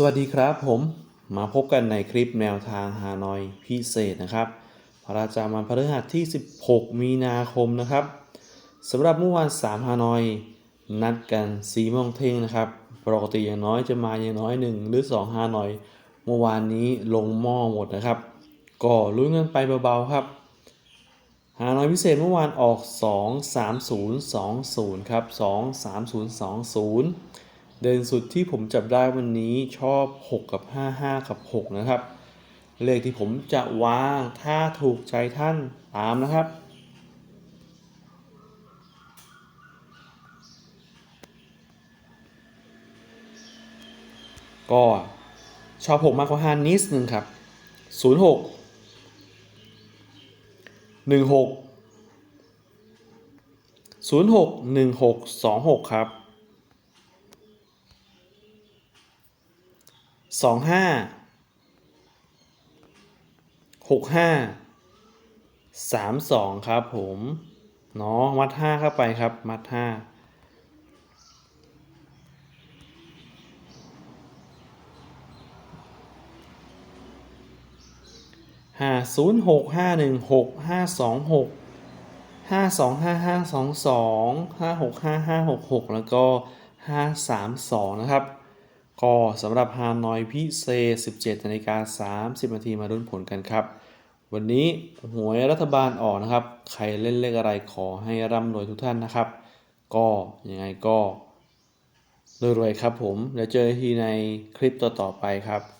สวัสดีครับผมมาพบกันในคลิปแนวทางฮานอยพิเศษนะครับประจำวันพฤหัสที่ 16 มีนาคมนะครับสำหรับเมื่อวาน3ฮานอย นัดกัน4โมงเท่งนะครับปกติอย่างน้อยจะมาอย่างน้อย 1 หรือ 2 ฮานอย เมื่อวานนี้ลงหม้อหมดนะครับ ก็ลุ้นกันไปเบาๆครับ ฮานอยพิเศษเมื่อวานออก 23020 ครับ 23020 เด่นสุดที่ผมจับได้วันนี้ชอบ 6 กับ 55 กับ 6 นะครับ เลขที่ผมจะวางถ้าถูกใจท่านตามนะครับ ก็ชอบ 6 มากกว่า 5 นิดนึงครับ 06 16 06 16 26 ครับ สองห้าหกห้าสามสองครับผมเนาะมัดห้าเข้าไปครับ มัดห้าห้าศูนย์หกห้าหนึ่งหกห้าสองหกห้าสองห้าห้าสองสองห้าหกห้าห้าหกหกแล้วก็ห้าสามสองนะครับ ก็สำหรับฮานอยพิเศษ 17นาฬิกา30นาทีมารุ่นผลกันครับ วันนี้หวยรัฐบาลออกนะครับ ใครเล่นเลขอะไรขอให้ร่ำรวยทุกท่านนะครับ ก็ยังไงก็รวยๆครับผม แล้วเจอกันทีในคลิปต่อๆไปครับ